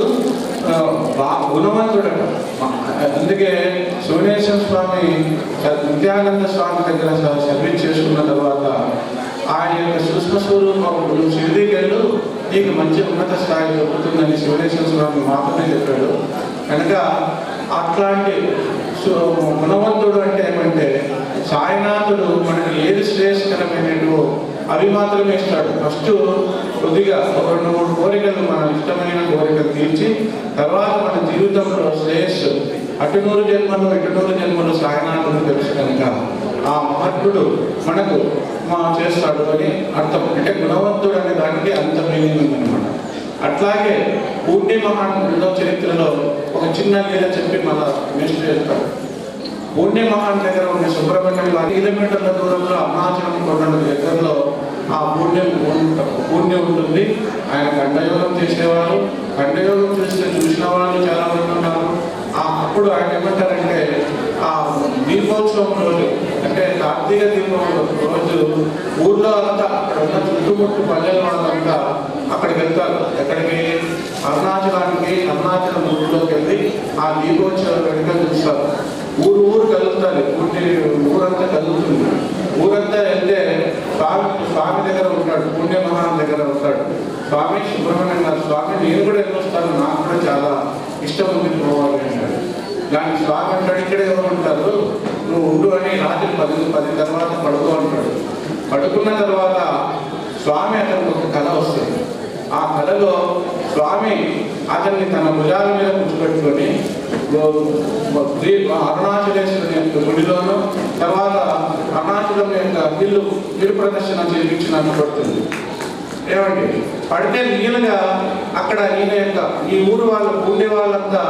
సాయినాథుడు బా గుణవంతుడట అందుకే శివనేశ్వర స్వామి నిత్యానంద స్వామి దగ్గర సభ్యం సర్వీస్ చేసుకున్న తర్వాత ఆయన యొక్క సూక్ష్మ స్వరూపం షిరిడీకెళ్ళు నీకు మంచి ఉన్నత స్థాయి దొరుకుతుందని శివనేశ్వర స్వామి మాత్రమే చెప్పాడు. కనుక అట్లాంటి గుణవంతుడు అంటే ఏమంటే సాయినాథుడు మనకి ఏది శ్రేయస్కరమైనదో అవి మాత్రమే ఇస్తాడు. ఫస్ట్ కొద్దిగా ఒక రెండు మూడు కోరికలు మన ఇష్టమైన కోరికలు తీర్చి తర్వాత మన జీవితంలో శ్రేయస్సు అటునూరు జన్మలు ఇటునూరు జన్మలు సాయనాథుడు తెలుసు కనుక ఆ మహత్తుడు మనకు మా చేస్తాడు అని అర్థం. అంటే గుణవంతుడు అనే దానికి అంత మీనింగ్ ఉందన్నమాట. అట్లాగే పూర్ణి మహాత్ముడిలో చరిత్రలో ఒక చిన్న నీళ్ళ చెప్పి మన నెక్స్ట్ చేస్తాడు. పుణ్య మహాన్ దగ్గర ఉన్న సుబ్రహ్మణ్యం ఐదు కిలోమీటర్ల దూరంలో అరుణాచలం కొండల దగ్గరలో ఆ పుణ్యం పుణ్యం ఉంటుంది. ఆయన ఖండయోగం చేసేవారు. ఖండయోగం చేస్తే చూసిన వాళ్ళు చాలా మంది ఉన్నారు ఆ అప్పుడు ఆయన ఏమంటారంటే ఆ దీపోత్సవం రోజు అంటే కార్తీక దీపం రోజు ఊర్లో అంతా అక్కడ ఉన్న చుట్టుముట్టు పల్లెల వాళ్ళంతా అక్కడికి వెళ్తారు. ఎక్కడికి? అరుణాచలానికి అరుణాచలం ఊరిలోకి వెళ్ళి ఆ దీపోత్సవం వెనుక చూస్తారు. ఊరు ఊరు కలుగుతారు పూర్తి ఊరంతా కలుగుతుంది. ఊరంతా వెళ్తే స్వామి స్వామి దగ్గర ఉంటాడు. పుణ్య మహాన్ దగ్గర ఉంటాడు. స్వామి సుబ్రహ్మణ్యం గారు స్వామి నేను కూడా వెళ్ళొస్తాను నాకు కూడా చాలా ఇష్టం ఉంది పోవాలి అంటాడు. దానికి స్వామి అంటాడు ఇక్కడ ఉంటారు? నువ్వు ఉండు అని రాత్రి పది పది తర్వాత పడుకో అంటాడు. పడుకున్న తర్వాత స్వామి అతనికి ఒక కళ వస్తుంది. ఆ కళలో స్వామి అతన్ని తన భుజాల మీద కూర్చోబెట్టుకొని అరుణాచలేశ్వరుని యొక్క గుడిలోను తర్వాత అరుణాచలం యొక్క ఇల్లు గిరి ప్రదర్శన చేయించినట్టు పడుతుంది ఏమండి? పడితే రియల్గా అక్కడ ఈయన యొక్క ఈ ఊరు వాళ్ళు ఉండే వాళ్ళంతా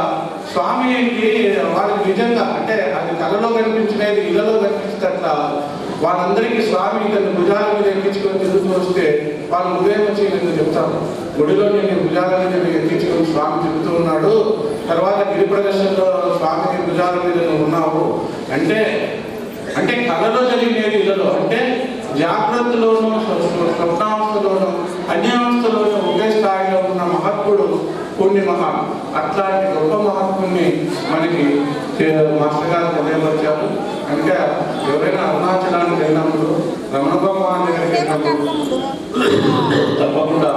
స్వామికి వాళ్ళకి నిజంగా అంటే అది కళలో కనిపించినది ఇళ్ళలో కనిపించినట్ల వాళ్ళందరికీ స్వామి ఇతను భుజాల మీద ఎక్కించుకొని తిరుగుతూ వస్తే వాళ్ళు ఉదయం వచ్చి నేను చెప్తాను గుడిలో నేను భుజాల మీద ఎక్కించుకొని స్వామి తిరుగుతూ ఉన్నాడు. తర్వాత గిరి ప్రదర్శనలో స్వామి భుజాల మీద నువ్వు ఉన్నావు. అంటే అంటే కళలో జరిగినది ఇళ్ళలో అంటే జాగ్రత్తలోనూ స్వప్నావస్థలోనూ అన్యావస్థలోనూ ఒకే స్థాయిలో ఉన్న మహత్ముడు పుణ్య మహా అట్లాంటి గొప్ప మహాత్ముని మనకి మాస్టర్ గారు తెలియపరిచారు. కనుక ఎవరైనా అరుణాచలానికి వెళ్ళినప్పుడు రమణ భగవాన్ దగ్గరికి వెళ్ళినప్పుడు తప్పకుండా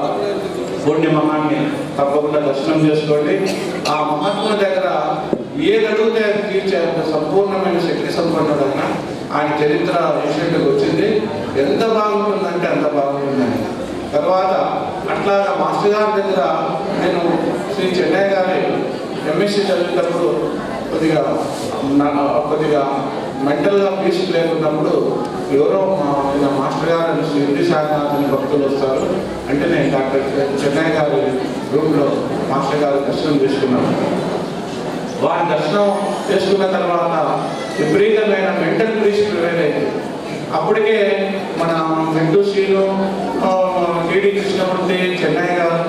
పూర్ణిమహాన్ని మహాన్ని తప్పకుండా దర్శనం చేసుకోండి. ఆ మహాత్ముల దగ్గర ఏది అడిగితే తీర్చే సంపూర్ణమైన శక్తి సంపన్నుడైన ఆయన చరిత్ర రీసెంట్గా వచ్చింది. ఎంత బాగుంటుందంటే అంత బాగుంటుందని. తర్వాత అట్లాగా మాస్టర్ గారి దగ్గర నేను శ్రీ చెన్నై గారి ఎంఎస్సీ చదివేటప్పుడు కొద్దిగా కొద్దిగా మెంటల్గా పీస్ లేకున్నప్పుడు ఎవరో మా మాస్టర్ గారు శ్రీ ఇంటి సాయినాథుని భక్తులు వస్తారు. అంటే నేను డాక్టర్ చెన్నై గారి రూమ్లో మాస్టర్ గారు దర్శనం చేసుకున్నాను. వారి దర్శనం చేసుకున్న తర్వాత విపరీతమైన మెంటల్ పీస్ వేరే అప్పటికే మన వెంకట శ్రీను డిడి కృష్ణమూర్తి చెన్నై గారు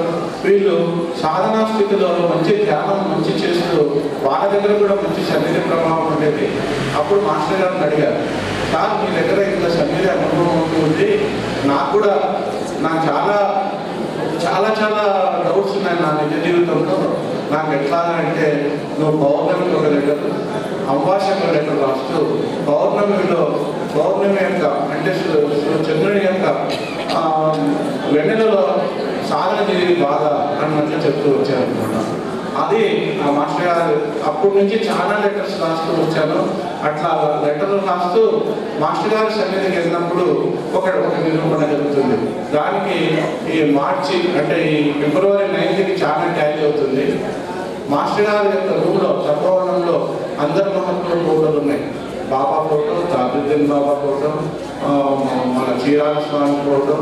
వీళ్ళు సాధనా స్థితిలో మంచి ధ్యానం మంచి చేస్తూ వాళ్ళ దగ్గర కూడా మంచి శరీర ప్రభావం ఉండేది. అప్పుడు మాస్టర్ గారిని అడిగారు సార్ మీ దగ్గర ఇంత శరీర అనుభవం ఉంటుంది నాకు కూడా నాకు చాలా చాలా చాలా డౌట్స్ ఉన్నాయి నా నిజ జీవితంలో. నాకు ఎట్లా అంటే నువ్వు పౌర్ణమికి ఒక లెటర్ అమావాస్యకు ఒక లెటర్ రాస్తూ పౌర్ణమిలో పౌర్ణమి యొక్క అంటే చంద్రుని యొక్క ఆ, వెన్నెలలో సాధన చేసి బాగా అన్నట్లు చెప్తూ వచ్చారనమాట అది ఆ మాస్టర్ గారు అప్పటి నుంచి చాలా లెటర్స్ రాస్తూ వచ్చాను. అట్లా లెటర్లు రాస్తూ మాస్టర్ గారి సన్నిధికి వెళ్ళినప్పుడు ఒక ఒక నిరూపణ జరుగుతుంది. దానికి ఈ మార్చి అంటే ఈ ఫిబ్రవరి నైన్త్కి చాలా ట్యాగ్ అవుతుంది. మాస్టర్ గారి యొక్క రూమ్లో తపోవనంలో అందరి మహత్వ ఫోటోలు ఉన్నాయి. బాబా ఫోటో తాజుద్దీన్ బాబా ఫోటో మన చీరాల స్వామి ఫోటో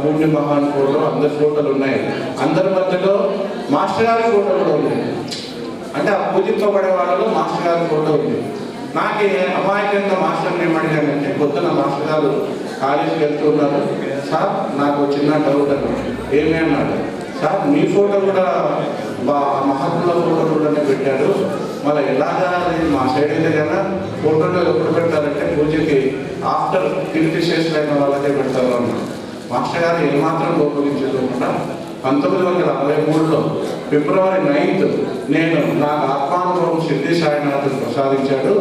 పూర్ణి మహాన్ ఫోటో అందరి ఫోటోలు ఉన్నాయి. అందరి మధ్యలో మాస్టర్ గారి ఫోటో కూడా ఉన్నాయి. అంటే ఆ పూజింపబడే వాళ్ళలో మాస్టర్ గారు ఫోటో ఉంది. నాకు అమాయకంగా మాస్టర్ని అడిగానంటే పొద్దున మాస్టర్ గారు కాలేజీకి వెళ్తూ ఉన్నారు. సార్ నాకు చిన్న డౌట్ అని ఏమి అన్నాడు. సార్ మీ ఫోటో కూడా మహాత్ముల ఫోటో కూడా పెట్టాడు. మళ్ళీ ఎలాగా మా సైడ్ అయితే కదా ఫోటోలో ఎప్పుడు పెడతారంటే పూజకి ఆఫ్టర్ కీర్తి అయిన వాళ్ళకే పెడతారు అన్నాడు. మాస్టర్ గారు ఏమాత్రం గోపగించకుండా పంతొమ్మిది వందల అరవై మూడులో ఫిబ్రవరి నైన్త్ నేను నా ఆత్మానుభవం సిద్ధి సాయినాథుడు ప్రసాదించాడు.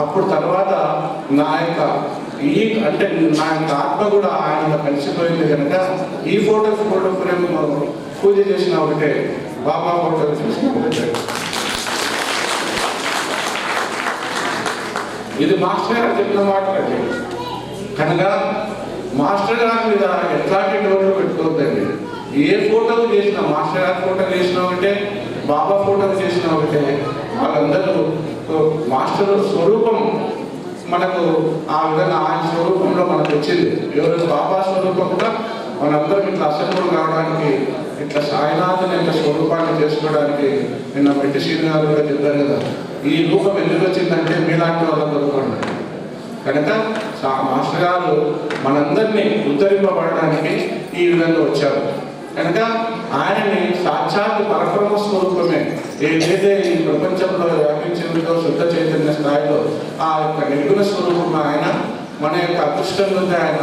అప్పుడు తర్వాత నా యొక్క ఈ అంటే నా యొక్క ఆత్మ కూడా ఆయన కలిసిపోయింది కనుక ఈ ఫోటో ఫోటో ఫ్రేమ్ పూజ చేసిన ఒకటే బాబా ఫోటో చూసిన ఒకటే ఇది మాస్టర్ గారు చెప్పిన మాట కనుక మాస్టర్ గారి మీద ఎట్లాంటి డోర్లు పెట్టుకోవద్దండి. ఏ ఫోటోలు చేసినా మాస్టర్ గారి ఫోటోలు చేసినామంటే బాబా ఫోటోలు చేసినా ఒకటే వాళ్ళందరూ మాస్టర్ స్వరూపం మనకు ఆ విధంగా ఆయన స్వరూపంలో మనకు వచ్చింది. ఎవరు బాబా స్వరూపం కూడా మనందరం ఇట్లా అసెంబ్లీ కావడానికి ఇట్లా సాయినాథుని యొక్క స్వరూపాన్ని చేసుకోవడానికి నిన్న మెట్టి శ్రీని గారు కూడా చెప్పారు కదా ఈ రూపం ఎందుకు వచ్చిందంటే మీలాంటి వాళ్ళ కొరకు కనుక మాస్టర్ గారు మనందరినీ ఉద్ధరింపబడడానికి ఈ విధంగా వచ్చారు. కనుక ఆయనని సాక్షాత్ పరబ్రహ్మ స్వరూపమే. ఏదైతే ఈ ప్రపంచంలో వ్యాపించిందో శుద్ధ చైతన్య స్థాయిలో ఆ యొక్క నిర్గుణ స్వరూపం ఆయన మన యొక్క అదృష్టం నుండి ఆయన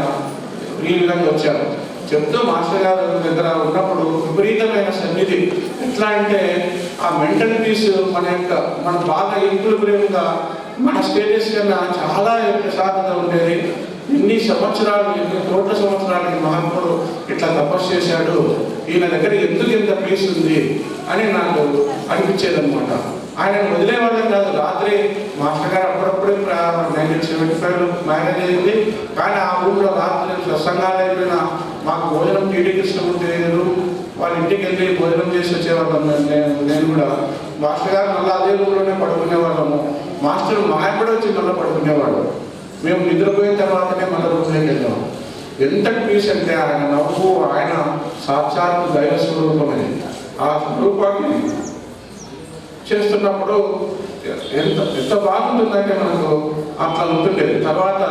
ఈ విధంగా వచ్చారు చెప్తూ మాస్టర్ గారు దగ్గర ఉన్నప్పుడు విపరీతమైన సన్నిధి. ఎట్లా అంటే ఆ మెంటల్ పీస్ మన యొక్క మన బాగా ఈక్విలిబ్రియంగా మన స్టేటస్ కన్నా చాలా ప్రశాంతత ఉండేది. ఇన్ని సంవత్సరాలు ఎన్ని కోట్ల సంవత్సరాలు ఈ మహాత్ముడు ఇట్లా తపస్సు చేశాడు. ఈయన దగ్గర ఎందుకు ఇంత పీస్ ఉంది అని నాకు అనిపించేది అనమాట ఆయన వదిలేవాళ్ళం కాదు. రాత్రి మాస్టర్ గారు అప్పుడప్పుడే నైన్టీన్ సెవెంటీ ఫైవ్ మ్యారేజ్ అయింది. కానీ ఆ ఊళ్ళో రాత్రి సత్సంగాలు అయిపోయిన మాకు భోజనం టీడీకి కృష్ణమూర్తి గారు వాళ్ళ ఇంటికి వెళ్ళి భోజనం చేసి వచ్చేవాళ్ళం. నేను నేను కూడా మాస్టర్ గారు మళ్ళీ అదే ఊళ్ళోనే పడుకునేవాళ్ళము. మాస్టర్ మా కూడా వచ్చి మళ్ళీ పడుకునేవాడు. మేము నిద్రపోయిన తర్వాతనే మన రూమ్లోకి వెళ్ళాము ఎంత పీస్ అంటే ఆయన నవ్వు ఆయన సాక్షాత్ దైవ స్వరూపమని ఆ స్వరూపాన్ని చేస్తున్నప్పుడు ఎంత ఎంత బాగుంటుందంటే మనకు అట్లా ఉంటుండేది. తర్వాత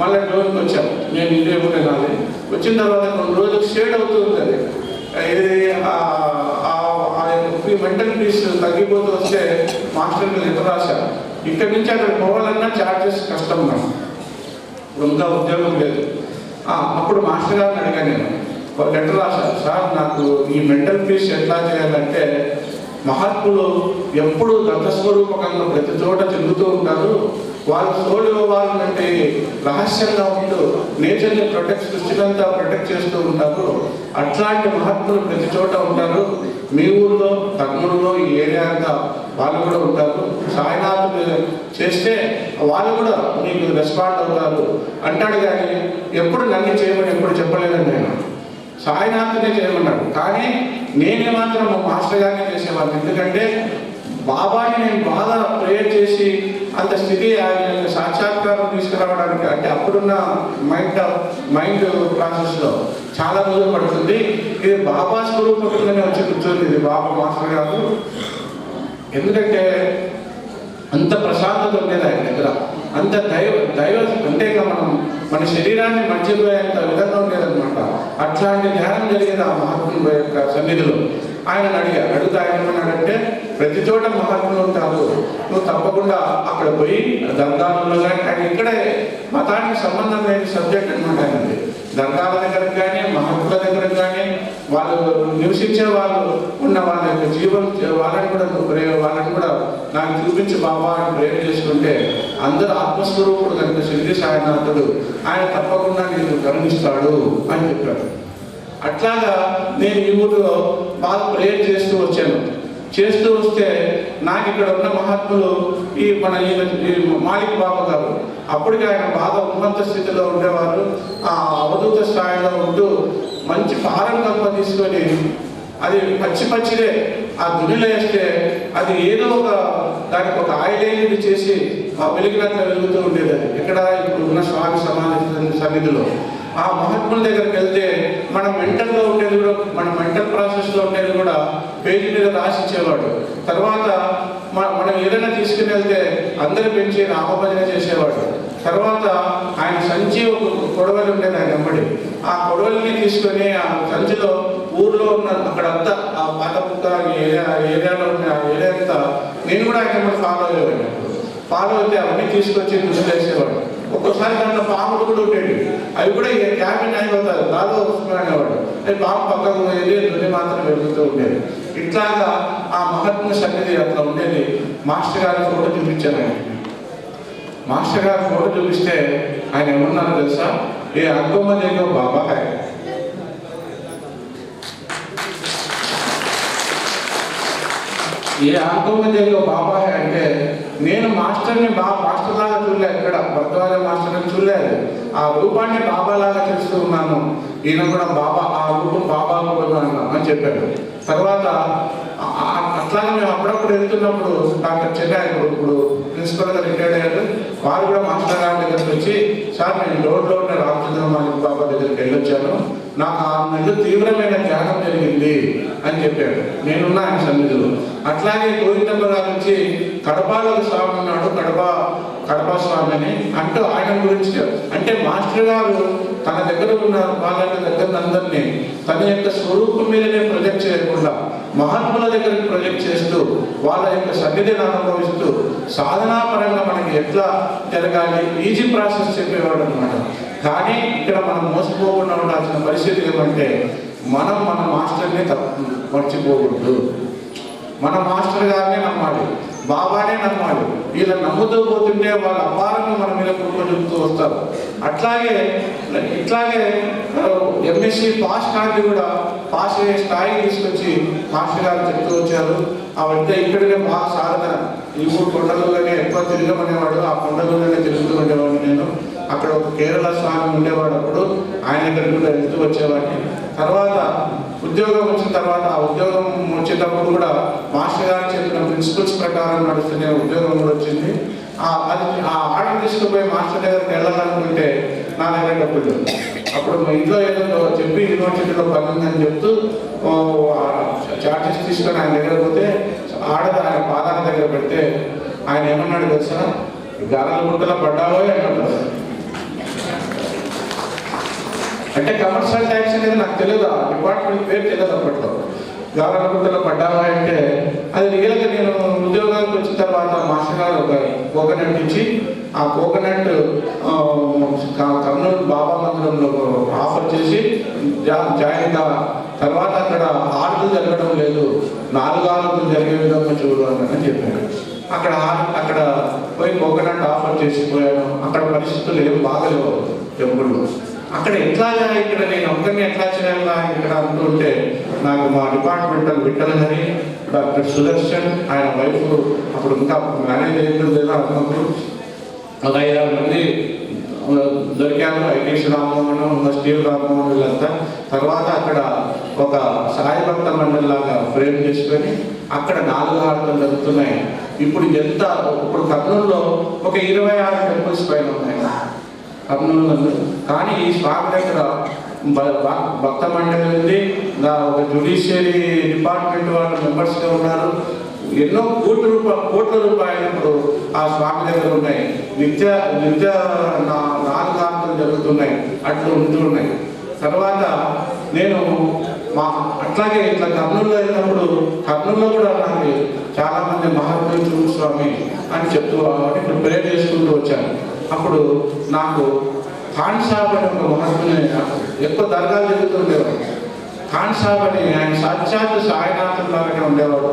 మళ్ళీ రోజుకి వచ్చాం. నేను ఇదే తినాలి వచ్చిన తర్వాత కొన్ని రోజులు షేడ్ అవుతూ ఉంటుంది. ఇది మెంటల్ పీస్ తగ్గిపోతూ వస్తే మాస్టర్ మీద ఎంత రాశారు. ఇక్కడి నుంచి అక్కడ పోవాలన్నా చార్జెస్ కష్టం నాకు. ఇప్పుడు ఇంకా ఉద్యోగం లేదు. అప్పుడు మాస్టర్ గారిని అడిగాను నేను. ఒక లెటర్ రాశాను సార్ నాకు ఈ మెంటల్ పీస్ ఎట్లా చేయాలంటే మహాత్ములు ఎప్పుడు దత్తస్వరూపకంగా ప్రతి చోట చెందుతూ ఉంటారు. వాళ్ళ సోలు వాళ్ళంటే రహస్యంగా ఉంటూ నేచర్ని ప్రొటెక్ట్ సృష్టినంతా ప్రొటెక్ట్ చేస్తూ ఉంటారు. అట్లాంటి మహాత్ములు ప్రతి చోట ఉంటారు. మీ ఊర్లో కర్నూలులో ఈ ఏరియా అంతా వాళ్ళు కూడా ఉంటారు. సాయినాథ్ చేస్తే వాళ్ళు కూడా మీకు రెస్పాండ్ అవుతారు. అంటాడు కానీ ఎప్పుడు నన్ను చేయమని ఎప్పుడు చెప్పలేదండి నేను సాయినాథునే చేయమన్నాడు. కానీ నేనే మాత్రం మాస్టర్ గారిని చేసేవాడిని. ఎందుకంటే బాబాని నేను బాగా ప్రేయర్ చేసి అంత స్థితి ఆయన సాక్షాత్కారం తీసుకురావడానికి అంటే అప్పుడున్న మైండ్ మైండ్ ప్రాసెస్లో చాలా రోజులు పడుతుంది. ఇది బాబా స్వరూపంగానే వచ్చి కూర్చోండి. ఇది బాబా మాస్టర్ గారు ఎందుకంటే అంత ప్రశాంతత ఉండేది ఆయన దగ్గర. అంత దైవ దైవ అంటే ఇక మనం మన శరీరాన్ని మర్చిపోయేంత విధంగా ఉండేదన్నమాట. అట్లాంటి ధ్యానం జరిగేది ఆ మహాత్ముల యొక్క సన్నిధిలో. ఆయన అడిగా అడుగుతా ఏమన్నాడంటే ప్రతి చోట మహాత్ములు ఉంటారు. నువ్వు తప్పకుండా అక్కడ పోయి దర్గాలలో కానీ ఆయన ఇక్కడే మతానికి సంబంధం లేని సబ్జెక్ట్ అనమాట ఆయనది. దర్గాల దగ్గరకు కానీ మహాత్ముల దగ్గరకు కానీ వాళ్ళు నివసించే వాళ్ళు ఉన్న వాళ్ళ యొక్క జీవం వాళ్ళని కూడా నువ్వు వాళ్ళని కూడా నాకు చూపించి బాబా అని ప్రేమ చేసుకుంటే అందరూ ఆత్మస్వరూపుడు కనుక సిద్ధి సాయినాథుడు ఆయన తప్పకుండా నేను గమనిస్తాడు అని చెప్పాడు. అట్లాగా నేను ఈ ఊరిలో బాగా ప్రేయర్ చేస్తూ వచ్చాను. చేస్తూ వస్తే నాకు ఇక్కడ ఉన్న మహాత్ములు ఈ మన ఈయన ఈ మాలిక్ బాబా గారు అప్పటికి ఆయన బాగా ఉన్నత స్థితిలో ఉండేవారు. ఆ అవధూత స్థాయిలో ఉంటూ మంచి పారం కప్ప తీసుకొని అది పచ్చి పచ్చిదే ఆ దున్నిలో వేస్తే అది ఏదో ఒక దానికి ఒక ఆయిల్ చేసి ఆ వెలిగినట్లు వెలుగుతూ ఉండేది ఇక్కడ ఇప్పుడు ఉన్న స్వామి సమాధి సన్నిధిలో. ఆ మహాత్ముల దగ్గరికి వెళ్తే మన మెంటల్లో ఉండేది కూడా మన మెంటల్ ప్రాసెస్లో ఉండేది కూడా పేజీ మీద రాసిచ్చేవాడు తర్వాత మ- మనం ఏదైనా తీసుకుని వెళ్తే అందరు పెంచి నామభజన చేసేవాడు. తర్వాత ఆయన సంచి ఒక కొడవలి ఉండేది ఆయన అమ్మడి ఆ కొడవలిని తీసుకొని ఆ సంచిలో ఊర్లో ఉన్న అక్కడంతా ఆ పాత పుక్క ఏరియా ఏరియాలో ఉన్న ఆ ఏరియా అంతా నేను కూడా ఆయన ఫాలో అయ్యేవాడిని. ఫాలో అయితే అవన్నీ తీసుకొచ్చి దృష్టి చేసేవాడు ఒక్కోసారి దాంట్లో పాములు కూడా ఉండేవి అవి కూడా ఇక క్యాబిన్ అయిపోతారు దాదాపు వస్తున్నాడు నేను పాము పక్కకు పోయేది ధ్వని మాత్రం వెళ్తూ ఉండేది. ఇట్లాగా ఆ మహాత్మ సన్నిధి అట్లా ఉండేది. మాస్టర్ గారి ఫోటో చూపించాను ఆయన. మాస్టర్ గారి ఫోటో చూపిస్తే ఆయన ఏమన్నారో తెలుసా? ఏ అగ్గమ్మ దేగో బాబా ఆయన ఏ అగ్గమ్మ బాబాయ్ బాబా అంటే నేను మాస్టర్ని బా మాస్టర్ లాగా చూడలేదు ఇక్కడ భర్తవాజ మాస్టర్ని చూడలేదు. ఆ రూపాన్ని బాబా లాగా చూస్తూ ఉన్నాను. ఈయన కూడా బాబా ఆ రూపం బాబా అని చెప్పాడు. తర్వాత అట్లాగే మేము అప్పుడప్పుడు వెళ్తున్నప్పుడు డాక్టర్ చెన్నై ఇప్పుడు ప్రిన్సిపల్ గారు రిటైర్డ్ అయ్యారు. వారు కూడా మాస్టర్ గారి దగ్గరికి వచ్చి సార్ నేను రోడ్లో ఉన్న రామచంద్ర మాలిక్ బాబా దగ్గరికి వెళ్ళొచ్చాను. నాకు ఆరు నెలలు తీవ్రమైన ధ్యానం జరిగింది అని చెప్పాడు. నేనున్నా ఆయన సన్నిధిలో. అట్లాగే గోవిందమ్మ గారు వచ్చి కడపలో స్వామి ఉన్నాడు కడప కడప స్వామి అని అంటూ ఆయన గురించి అంటే మాస్టర్ గారు తన దగ్గర ఉన్న వాళ్ళ దగ్గర అందరినీ. తన యొక్క స్వరూపం మీదనే ప్రొజెక్ట్ చేయకుండా మహాత్ముల దగ్గరికి ప్రొజెక్ట్ చేస్తూ వాళ్ళ యొక్క సన్నిధిని అనుభవిస్తూ సాధనాపరంగా మనకి ఎట్లా జరగాలి ఈజీ ప్రాసెస్ చెప్పేవాడు అనమాట కానీ ఇక్కడ మనం మోసపోకుండా ఉండాల్సిన పరిస్థితి ఏమంటే మనం మన మాస్టర్ని మర్చిపోకూడదు. మన మాస్టర్ గారినే నమ్మాలి. బాబానే నమ్మాలి. వీళ్ళ నమ్ముతూ పోతుంటే వాళ్ళ అపారంగా మన మీద కృప వస్తారు. అట్లాగే ఇట్లాగే ఎంఎస్సి పాస్ కార్డు కూడా పాస్ అయ్యే స్థాయికి తీసుకొచ్చి మాస్టర్ గారు చెప్తూ వచ్చారు. అవంతా ఇక్కడనే బాగా సాధన ఈ మూడు కొండలుగానే ఎక్కువ తిరగమనేవాడు ఆ కొండలుగానే తిరుగుతూ ఉండేవాడు నేను. అక్కడ ఒక కేరళ స్వామి ఉండేవాడు అప్పుడు ఆయన దగ్గర కూడా వెళ్తూ వచ్చేవాడిని. తర్వాత ఉద్యోగం వచ్చిన తర్వాత ఆ ఉద్యోగం వచ్చేటప్పుడు కూడా మాస్టర్ గారు చెప్పిన ప్రిన్సిపల్స్ ప్రకారం నడుస్తున్న ఉద్యోగం కూడా వచ్చింది. ఆ అది ఆ ఆర్డర్ తీసుకుపోయి మాస్టర్ దగ్గరికి వెళ్ళాలనుకుంటే నా దగ్గర డబ్బులు అప్పుడు మా ఇంట్లో ఏదో చెప్పి యూనివర్సిటీలో పని ఉందని చెప్తూ చార్జెస్ తీసుకొని ఆయన దగ్గర పోతే ఆడద ఆయన పాదాల దగ్గర పెడితే ఆయన ఏమన్నాడు తెలుసా? గాలి గుంటలో పడ్డావో అన్నాడు అంటే కమర్షియల్ ట్యాక్స్ అనేది నాకు తెలియదు ఆ డిపార్ట్మెంట్ పేరు తెలియదు అప్పట్లో. గవర్నమెంట్లో పడ్డావా అంటే అది రియల్గా నేను ఉద్యోగానికి వచ్చిన తర్వాత మాస్టర్ గారు ఒక కోకోనట్ ఇచ్చి ఆ కోకోనట్ కర్నూలు బాబా మందిరంలో ఆఫర్ చేసి జా- జాయిన్ కా తర్వాత అక్కడ ఆరుతులు జరగడం లేదు. నాలుగు ఆరుతులు జరిగే విధంగా చూడాలని అని చెప్పాను అక్కడ అక్కడ పోయి కోకోనట్ ఆఫర్ చేసి పోయాను. అక్కడ పరిస్థితులు ఏం బాగలేవు టెంపుల్లో అక్కడ ఎట్లాగా ఇక్కడ నేను ఒక్కరిని ఎట్లా చేయాలా ఇక్కడ అంటుంటే నాకు మా డిపార్ట్మెంటల్ విఠల్ హరి డాక్టర్ సుదర్శన్ ఆయన వైఫ్ అప్పుడు ఇంకా మ్యారేజ్ అయిందో లేదా అన్నప్పుడు ఒక ఐదారు మంది దొరికారు ఐటీసీ రామ్మోహన్ స్టీవ్ రామ్మోహన్ వీళ్ళంతా. తర్వాత అక్కడ ఒక సాయభక్త మండలిలాగా మండలి లాగా ఫ్రేమ్ చేసుకొని అక్కడ నాలుగు ఆటలు జరుగుతున్నాయి. ఇప్పుడు ఎంత ఇప్పుడు కర్నూలులో ఒక ఇరవై ఆరు టెంపుల్స్ పైన ఉన్నాయి. కానీ ఈ స్వామి దగ్గర బ- భక్త మండలి ఉంది. ఒక జ్యుడిషియరీ డిపార్ట్మెంట్ వాళ్ళ మెంబర్స్గా ఉన్నారు. ఎన్నో కోట్ల రూపాయలు కోట్ల రూపాయలు ఇప్పుడు ఆ స్వామి దగ్గర ఉన్నాయి. నిత్య నిత్య నా- నాలుగు జరుగుతున్నాయి. అట్లా ఉంటున్నాయి తర్వాత నేను మా అట్లాగే ఇట్లా కర్నూలులో వెళ్ళినప్పుడు కర్నూలులో కూడా నాకు చాలామంది మహాత్మ స్వామి అని చెప్తూ కాబట్టి ఇప్పుడు ప్రేర్ చేసుకుంటూ వచ్చాను. అప్పుడు నాకు ఖాన్ సాబ్ అనే ఒక మహాత్ముని ఎక్కువ దర్గాలు జరుగుతుండేవాడు ఖాన్ సాబ్ అని ఆయన సాక్షాత్ సాయినాథుల లాగానే ఉండేవాడు.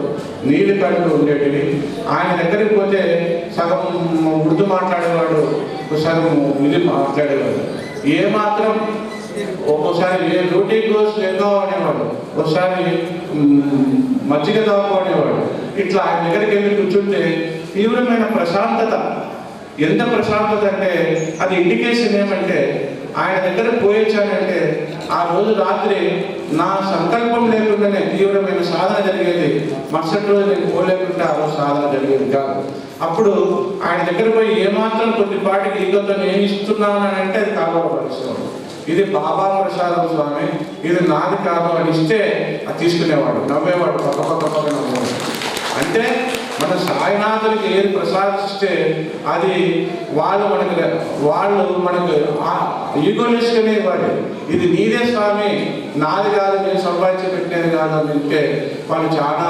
నీళ్ళు కళ్ళు ఉండేటివి. ఆయన దగ్గరికి పోతే సగం ఉర్దూ మాట్లాడేవాడు సగం ఇది మాట్లాడేవాడు. ఏ మాత్రం ఒక్కోసారి ఏ డ్యూటీ కోర్స్ లేదో అనేవాడు. ఒకసారి మజ్జిగ దాపు అనేవాడు. ఇట్లా ఆయన దగ్గరికి వెళ్ళి కూర్చుంటే తీవ్రమైన ప్రశాంతత ఎంత ప్రశాంతత అంటే అది ఇండికేషన్ ఏమంటే ఆయన దగ్గర పోయించానంటే ఆ రోజు రాత్రి నా సంకల్పం లేకుండానే తీవ్రమైన సాధన జరిగేది. మరుసటి రోజు నేను పోలేకుంటే ఆ రోజు సాధన జరిగేది కాదు. అప్పుడు ఆయన దగ్గర పోయి ఏమాత్రం కొద్దిపాటికి ఈగతో నేను ఇస్తున్నాను అని అంటే అది కాపాడపరుస్తాను ఇది బాబా ప్రసాదం స్వామి ఇది నాది కాదు అని ఇస్తే అది తీసుకునేవాడు నవ్వేవాడు పక్క పక్క పక్క నవ్వేవాడు. అంటే మన సాయినాథునికి ఏది ప్రసాదిస్తే అది వాళ్ళు మనకి వాళ్ళు మనకు ఈగోలిస్ట్ ఇవ్వాలి ఇది నీదే స్వామి. నాది కాదు నేను సంపాదించి పెట్టినది కాదు అని అంటే వాళ్ళు చాలా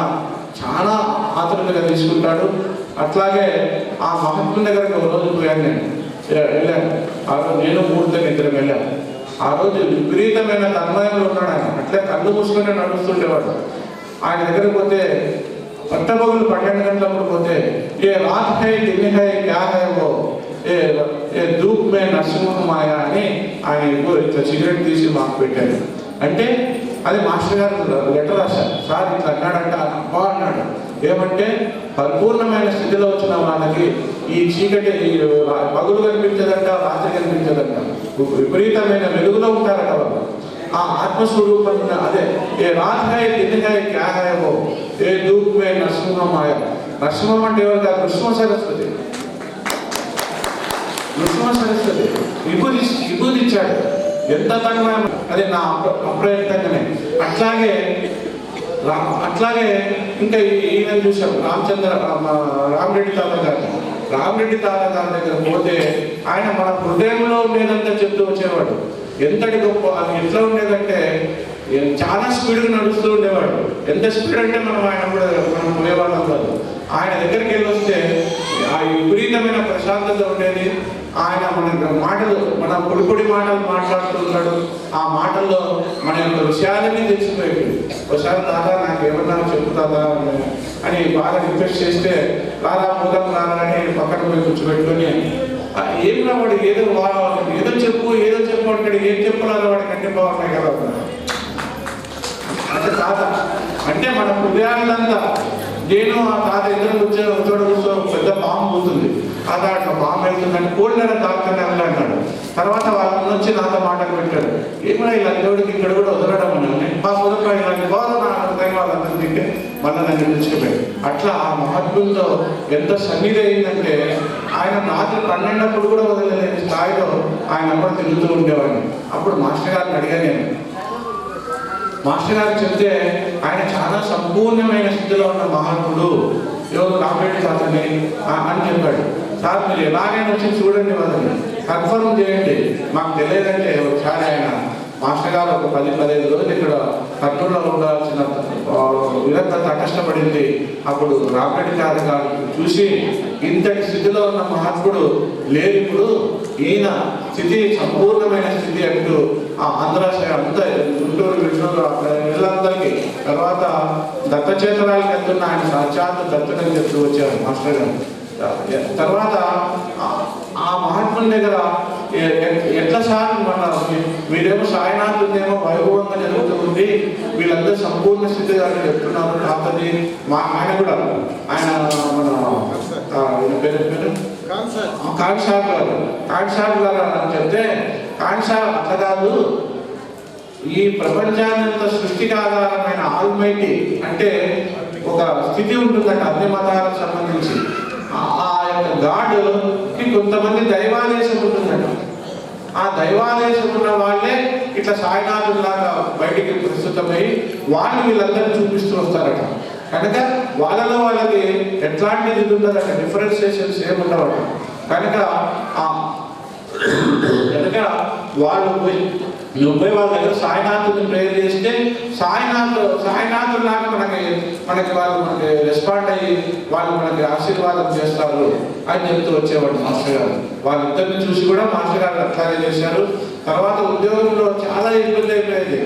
చాలా ఆతృతగా తీసుకుంటాడు. అట్లాగే ఆ మహాత్ముని దగ్గరకు ఒక రోజు పోయాను నేను. వెళ్ళాను ఆ రోజు నేను మూడుతో ఇద్దరు వెళ్ళాను ఆ రోజు విపరీతమైన తన్మయంలో ఉన్నాడు ఆయన. అట్లే కళ్ళు మూసుకొని నడుస్తుండేవాడు. ఆయన దగ్గరకు పోతే పట్టబగులు పన్నెండు గంటలప్పుడు పోతే ఏ రాత్ హై దిన్ హై క్యా హై ఓ ఏ ఏ ధూప్ మే నరసింహ మాయ అని ఆయన ఎక్కువ సిగరెట్ తీసి మాకు పెట్టాడు అంటే అది మాస్టర్ గారు లెటర్ రాశారు. సార్ ఇట్లా అన్నాడంట అబ్బా అన్నాడు. ఏమంటే పరిపూర్ణమైన స్థితిలో వచ్చిన వాళ్ళకి ఈ చీకటి ఈ పగులు కనిపించదంట రాత్రి కనిపించదంట. విపరీతమైన వెలుగులో ఉంటారట వాళ్ళు. ఆ ఆత్మస్వరూపం అదే ఏ రాత్ హై దిన్ ఏ దూపమే నరసింహమాయ. నరసింహం అంటే ఎవరు కాదు? నృసింహ సరస్వతి. నృసింహ సరస్వతి. విభూతి విభూతి ఇచ్చాడు. ఎంత తగ్గినా అది నా అప్రయత్నంగానే. అట్లాగే అట్లాగే ఇంకా ఈయన చూసాం రామచంద్ర రామరెడ్డి తాత గారు. రామరెడ్డి తాత గారి దగ్గర పోతే ఆయన మన హృదయంలో ఉండేదంతా చెప్తూ వచ్చేవాడు. ఎంతటి గొప్ప అది ఎట్లా ఉండేదంటే చాలా స్పీడ్గా నడుస్తూ ఉండేవాడు ఎంత స్పీడ్ అంటే మనం ఆయన కూడా మనం పోయేవాళ్ళం కాదు. ఆయన దగ్గరికి వెళ్ళి వస్తే ఆ విపరీతమైన ప్రశాంతత ఉండేది. ఆయన మన మాటలు మన పొడి పొడి మాటలు మాట్లాడుతున్నాడు ఆ మాటల్లో మన యొక్క విషయాలని తెలిసిపోయేవి ఒకసారి దాదా నాకు ఏమన్నా చెప్తాదా అని బాగా రిక్వెస్ట్ చేస్తే బాగా ముఖం రాదా అని పక్కన పోయి కూర్చోబెట్టుకొని "ఆ, వాడికి ఏదో వా- ఏదో చెప్పు ఏదో చెప్పు అంటాడు ఏం చెప్పాలో వాడికి అన్ని బాగున్నాయి కదా అంటే తాత అంటే మన హృదయాలంతా నేను ఆ తాత ఇద్దరు కూర్చో చోట కూర్చో పెద్ద బాంబు పోతుంది. ఆ తాట బాంబు వెళ్తుందని కోళ్ళని తాకుతానే అన్నాడు తర్వాత వాళ్ళని వచ్చి నాతో మాటలు పెట్టాడు. ఏమైనా ఇలా దేవుడికి ఇక్కడ కూడా వదలడం అని మా పొదపై ఇలాంటి బాధ నా హృదయం వాళ్ళందరూ తింటే మళ్ళీ నన్ను పిలుచుకుపోయాడు అట్లా ఆ మహాత్ములతో ఎంత సన్నిధి అయిందంటే ఆయన రాత్రి పన్నెండప్పుడు కూడా వదలలేని స్థాయిలో ఆయన అప్పుడు తిరుగుతూ ఉండేవాడిని. అప్పుడు మాస్టర్ గారిని అడిగాను నేను. మాస్టర్ గారు చెప్తే ఆయన చాలా సంపూర్ణమైన స్థితిలో ఉన్న మహాత్ముడు ఎవరు కాంపేట్ తాతని అని చెప్పాడు. సార్ మీరు ఎలాగైనా వచ్చి చూడండి వాళ్ళని కన్ఫర్మ్ చేయండి. మాకు తెలియదంటే ఒకసారి ఆయన మాస్టర్ గారు ఒక పది పదిహేను రోజులు ఇక్కడ కర్నూలులో ఉండాల్సిన ఆ, కష్టపడింది. అప్పుడు రామరెడ్డి గారు గారు చూసి ఇంతటి స్థితిలో ఉన్న మహాత్ముడు లేని ఇప్పుడు. ఈయన స్థితి సంపూర్ణమైన స్థితి అంటూ ఆ ఆంధ్ర అంతా గుంటూరు విష్ణులు అక్కడ వీళ్ళందరికీ తర్వాత దత్తచేతనాలకు వెళ్తున్న ఆయన సాక్షాత్ దత్తని చెప్తూ వచ్చారు మాస్టర్ గారు. తర్వాత ఆ- మహాత్ముని దగ్గర ఎట్లా సార్ మీ- మీరేమో సాయినాథునేమో వైభవంగా జరుగుతుంది. వీళ్ళందరూ సంపూర్ణ స్థితి అని చెప్తున్నారు. తాతది మా ఆయన కూడా ఆయన మన పేరు పేరు? గారు. కాన్ సాహెబ్ గారు అని చెప్తే కాన్ సాహెబ్ అట్లా కాదు. ఈ ప్రపంచాన్నంత సృష్టికి ఆధారమైన ఆల్మైటీ అంటే ఒక స్థితి ఉంటుందంట. అన్ని మతాలకు సంబంధించి ఆ- ఆ యొక్క గాడ్కి కొంతమంది దైవాదేశం ఉంటుందంట ఆ దైవాదేశం ఉన్న వాళ్ళే ఇట్లా సాయినాథుల్లాగా బయటికి ప్రస్తుతమై వాళ్ళు వీళ్ళందరినీ చూపిస్తూ వస్తారట. కనుక వాళ్ళలో వాళ్ళకి ఎట్లాంటి ఇది ఉండదట డిఫరెన్సియేషన్స్ ఏముండవట. కనుక ఆ కనుక వాళ్ళు పోయి నువ్వు పోయి వాళ్ళ దగ్గర సాయినాథుని ప్రేయర్ చేస్తే సాయినాథు సాయినాథుడు లాగా మనకి మనకి వాళ్ళు మనకి రెస్పాండ్ అయ్యి వాళ్ళు మనకి ఆశీర్వాదం చేస్తారు అని చెప్తూ వచ్చేవాడు మాస్టర్ గారు. వాళ్ళిద్దరిని చూసి కూడా మాస్టర్ గారు అట్లాగే చేశారు. తర్వాత ఉద్యోగంలో చాలా ఇబ్బంది అయిపోయింది.